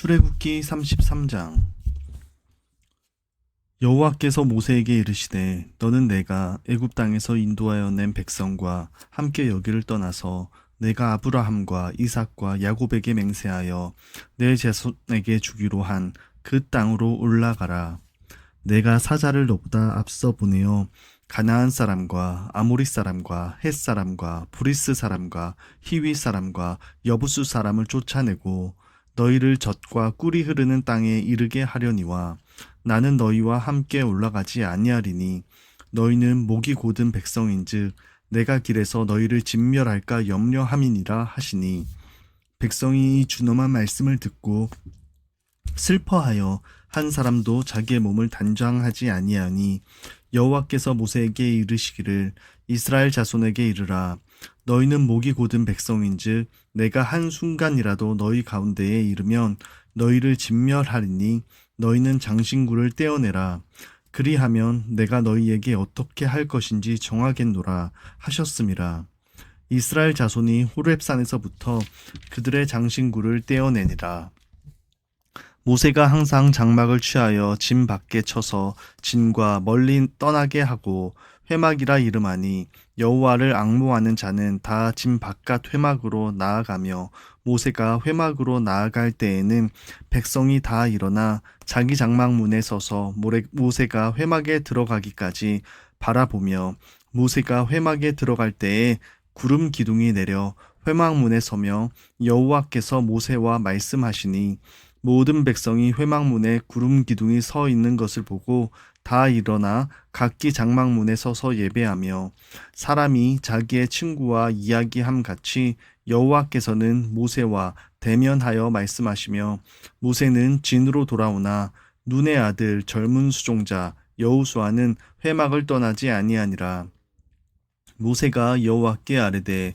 출애굽기 33장. 여호와께서 모세에게 이르시되 너는 내가 애굽 땅에서 인도하여 낸 백성과 함께 여기를 떠나서 내가 아브라함과 이삭과 야곱에게 맹세하여 내 자손에게 주기로 한 그 땅으로 올라가라. 내가 사자를 너보다 앞서 보내어 가나안 사람과 아모리 사람과 헷 사람과 브리스 사람과 히위 사람과 여부수 사람을 쫓아내고 너희를 젖과 꿀이 흐르는 땅에 이르게 하려니와 나는 너희와 함께 올라가지 아니하리니 너희는 목이 곧은 백성인즉 내가 길에서 너희를 진멸할까 염려함이니라 하시니 백성이 이 준엄한 말씀을 듣고 슬퍼하여 한 사람도 자기의 몸을 단장하지 아니하니 여호와께서 모세에게 이르시기를 이스라엘 자손에게 이르라 너희는 목이 곧은 백성인즉 내가 한 순간이라도 너희 가운데에 이르면 너희를 진멸하리니 너희는 장신구를 떼어내라. 그리하면 내가 너희에게 어떻게 할 것인지 정하겠노라 하셨음이라 이스라엘 자손이 호렙산에서부터 그들의 장신구를 떼어내니라. 모세가 항상 장막을 취하여 진 밖에 쳐서 진과 멀리 떠나게 하고 회막이라 이름하니 여호와를 앙모하는 자는 다 진 바깥 회막으로 나아가며 모세가 회막으로 나아갈 때에는 백성이 다 일어나 자기 장막 문에 서서 모세가 회막에 들어가기까지 바라보며 모세가 회막에 들어갈 때에 구름 기둥이 내려 회막 문에 서며 여호와께서 모세와 말씀하시니 모든 백성이 회막문에 구름 기둥이 서 있는 것을 보고 다 일어나 각기 장막문에 서서 예배하며 사람이 자기의 친구와 이야기함 같이 여호와께서는 모세와 대면하여 말씀하시며 모세는 진으로 돌아오나 눈의 아들 젊은 수종자 여호수아는 회막을 떠나지 아니하니라. 모세가 여호와께 아뢰되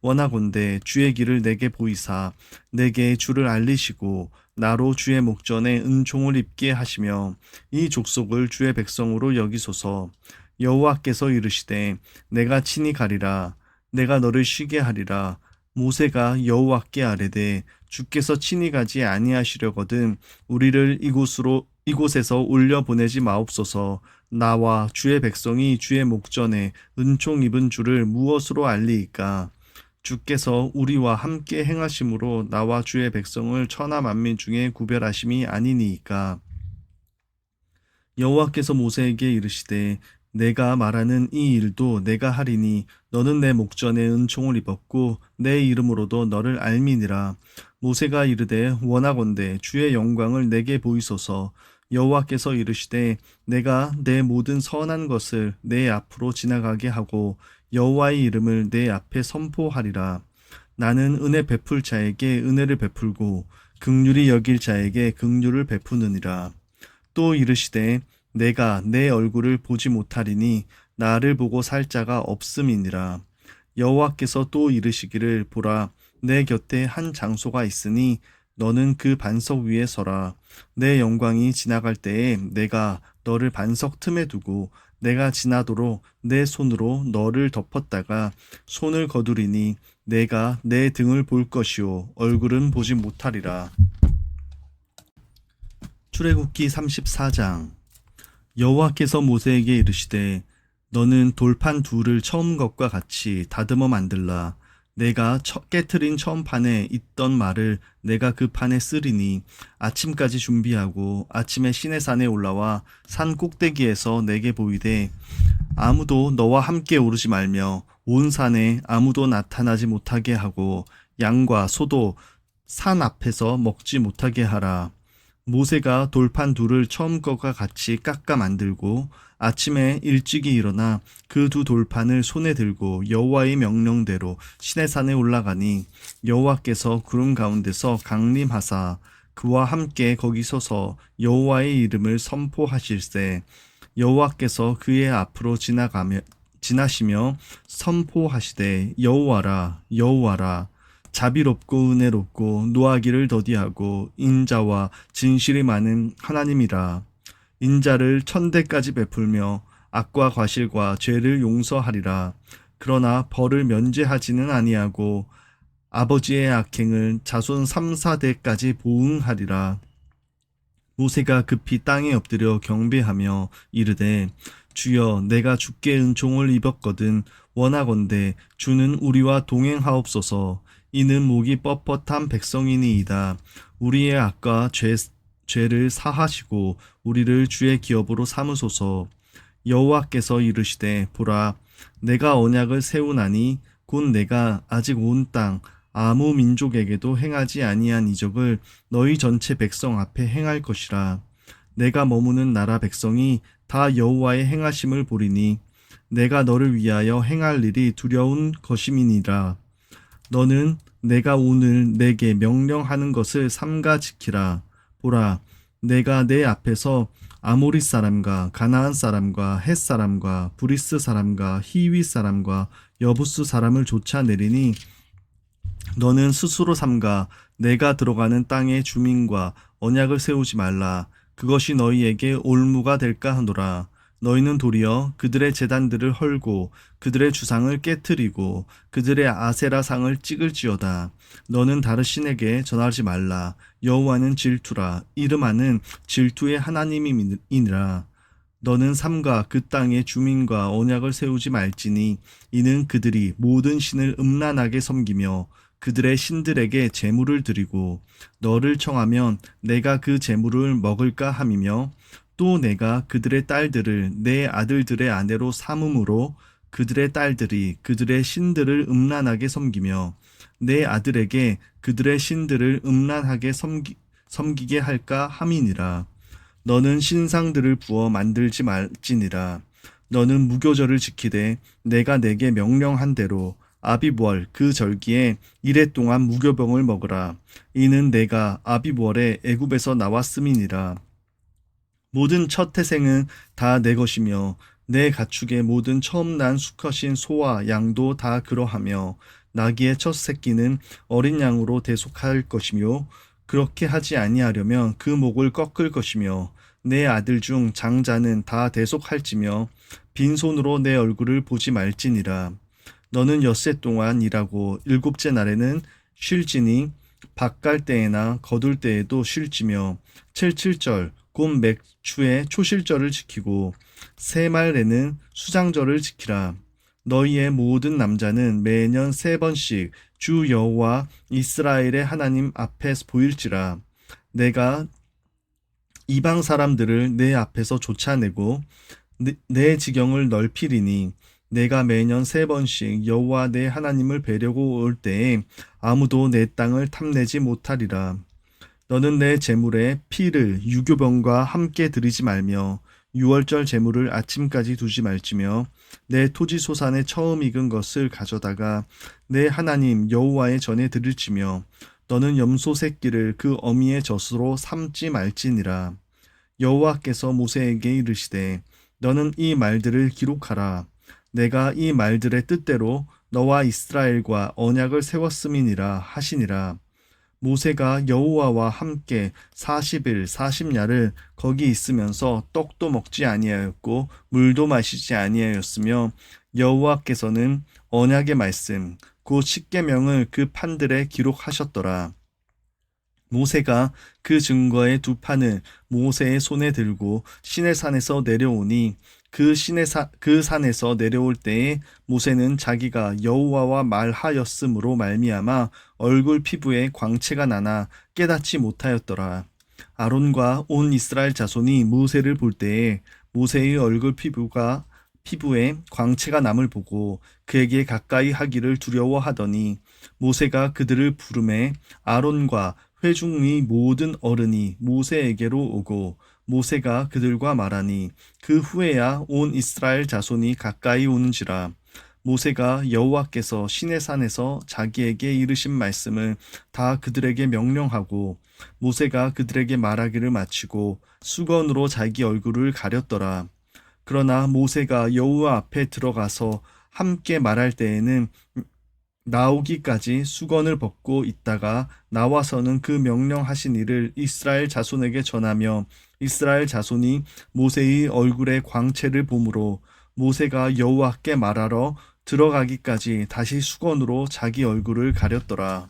원하건대 주의 길을 내게 보이사 내게 주를 알리시고 나로 주의 목전에 은총을 입게 하시며 이 족속을 주의 백성으로 여기소서. 여호와께서 이르시되 내가 친히 가리라. 내가 너를 쉬게 하리라. 모세가 여호와께 아뢰되 주께서 친히 가지 아니하시려거든 우리를 이곳으로 이곳에서 올려 보내지 마옵소서. 나와 주의 백성이 주의 목전에 은총 입은 줄을 무엇으로 알리이까 주께서 우리와 함께 행하심으로 나와 주의 백성을 천하 만민 중에 구별하심이 아니니이까. 여호와께서 모세에게 이르시되 내가 말하는 이 일도 내가 하리니 너는 내 목전에 은총을 입었고 내 이름으로도 너를 알미니라. 모세가 이르되 원하건대 주의 영광을 내게 보이소서. 여호와께서 이르시되 내가 내 모든 선한 것을 내 앞으로 지나가게 하고 여호와의 이름을 내 앞에 선포하리라. 나는 은혜 베풀 자에게 은혜를 베풀고 극률이 여길 자에게 극률을 베푸느니라. 또 이르시되 내가 내 얼굴을 보지 못하리니 나를 보고 살 자가 없음이니라. 여호와께서 또 이르시기를 보라 내 곁에 한 장소가 있으니 너는 그 반석 위에 서라. 내 영광이 지나갈 때에 내가 너를 반석 틈에 두고 내가 지나도록 내 손으로 너를 덮었다가 손을 거두리니 내가 내 등을 볼 것이요. 얼굴은 보지 못하리라. 출애굽기 34장. 여호와께서 모세에게 이르시되 너는 돌판 둘을 처음 것과 같이 다듬어 만들라 내가 첫 깨트린 처음 판에 있던 말을 내가 그 판에 쓰리니 아침까지 준비하고 아침에 시내 산에 올라와 산 꼭대기에서 내게 보이되 아무도 너와 함께 오르지 말며 온 산에 아무도 나타나지 못하게 하고 양과 소도 산 앞에서 먹지 못하게 하라. 모세가 돌판 둘을 처음 것과 같이 깎아 만들고 아침에 일찍이 일어나 그 두 돌판을 손에 들고 여호와의 명령대로 시내산에 올라가니 여호와께서 구름 가운데서 강림하사 그와 함께 거기 서서 여호와의 이름을 선포하실세. 여호와께서 그의 앞으로 지나가며 지나시며 선포하시되 여호와라 여호와라 자비롭고 은혜롭고 노하기를 더디하고 인자와 진실이 많은 하나님이라. 인자를 천대까지 베풀며 악과 과실과 죄를 용서하리라. 그러나 벌을 면제하지는 아니하고 아버지의 악행을 자손 3, 4대까지 보응하리라. 모세가 급히 땅에 엎드려 경배하며 이르되 주여 내가 주께 은총을 입었거든. 원하건대 주는 우리와 동행하옵소서 이는 목이 뻣뻣한 백성이니이다. 우리의 악과 죄, 죄를 사하시고 우리를 주의 기업으로 삼으소서. 여호와께서 이르시되 보라 내가 언약을 세우나니 곧 내가 아직 온 땅 아무 민족에게도 행하지 아니한 이적을 너희 전체 백성 앞에 행할 것이라. 내가 머무는 나라 백성이 다 여호와의 행하심을 보리니 내가 너를 위하여 행할 일이 두려운 것임이니라 너는 내가 오늘 내게 명령하는 것을 삼가 지키라. 보라 내가 내 앞에서 아모리 사람과 가나안 사람과 헷 사람과 브리스 사람과 히위 사람과 여부스 사람을 쫓아내리니 너는 스스로 삼가 내가 들어가는 땅의 주민과 언약을 세우지 말라. 그것이 너희에게 올무가 될까 하노라 너희는 도리어 그들의 재단들을 헐고 그들의 주상을 깨뜨리고 그들의 아세라상을 찍을지어다. 너는 다른 신에게 전하지 말라. 여호와는 질투라. 이름하는 질투의 하나님이니라. 너는 삼가 그 땅의 주민과 언약을 세우지 말지니 이는 그들이 모든 신을 음란하게 섬기며 그들의 신들에게 제물을 드리고 너를 청하면 내가 그 제물을 먹을까 함이며 또 내가 그들의 딸들을 내 아들들의 아내로 삼음으로 그들의 딸들이 그들의 신들을 음란하게 섬기며 내 아들에게 그들의 신들을 음란하게 섬기, 섬기게 할까 함이니라. 너는 신상들을 부어 만들지 말지니라. 너는 무교절을 지키되 내가 내게 명령한 대로 아비부월 그 절기에 이래 동안 무교병을 먹으라. 이는 내가 아비부월에 애굽에서 나왔음이니라 모든 첫 태생은 다 내 것이며 내 가축의 모든 처음 난 수컷인 소와 양도 다 그러하며 나귀의 첫 새끼는 어린 양으로 대속할 것이며 그렇게 하지 아니하려면 그 목을 꺾을 것이며 내 아들 중 장자는 다 대속할지며 빈손으로 내 얼굴을 보지 말지니라. 너는 엿새 동안 일하고 일곱째 날에는 쉴지니 밭갈 때에나 거둘 때에도 쉴지며 칠칠절 곧 맥추의 초실절을 지키고 새 말에는 수장절을 지키라 너희의 모든 남자는 매년 세 번씩 주 여호와 이스라엘의 하나님 앞에 보일지라 내가 이방 사람들을 내 앞에서 쫓아내고 내, 내 지경을 넓히리니 내가 매년 세 번씩 여호와 내 하나님을 뵈려고 올 때에 아무도 내 땅을 탐내지 못하리라. 너는 내 재물에 피를 유교병과 함께 들이지 말며 유월절 재물을 아침까지 두지 말지며 내 토지 소산에 처음 익은 것을 가져다가 내 하나님 여호와의 전에 드릴지며 너는 염소 새끼를 그 어미의 젖으로 삼지 말지니라. 여호와께서 모세에게 이르시되 너는 이 말들을 기록하라. 내가 이 말들의 뜻대로 너와 이스라엘과 언약을 세웠음이니라 하시니라. 모세가 여호와와 함께 40일 40야를 거기 있으면서 떡도 먹지 아니하였고 물도 마시지 아니하였으며 여호와께서는 언약의 말씀 곧 십계명을 그 판들에 기록하셨더라. 모세가 그 증거의 두 판을 모세의 손에 들고 시내산에서 내려오니 그 시내 사, 그 산에서 내려올 때에 모세는 자기가 여호와와 말하였으므로 말미암아 얼굴 피부에 광채가 나나 깨닫지 못하였더라. 아론과 온 이스라엘 자손이 모세를 볼 때에 모세의 얼굴 피부가 피부에 광채가 남을 보고 그에게 가까이 하기를 두려워하더니 모세가 그들을 부름에 아론과 회중의 모든 어른이 모세에게로 오고 모세가 그들과 말하니 그 후에야 온 이스라엘 자손이 가까이 오는지라. 모세가 여호와께서 시내 산에서 자기에게 이르신 말씀을 다 그들에게 명령하고 모세가 그들에게 말하기를 마치고 수건으로 자기 얼굴을 가렸더라. 그러나 모세가 여호와 앞에 들어가서 함께 말할 때에는 나오기까지 수건을 벗고 있다가 나와서는 그 명령하신 일을 이스라엘 자손에게 전하며 이스라엘 자손이 모세의 얼굴에 광채를 보므로 모세가 여호와께 말하러 들어가기까지 다시 수건으로 자기 얼굴을 가렸더라.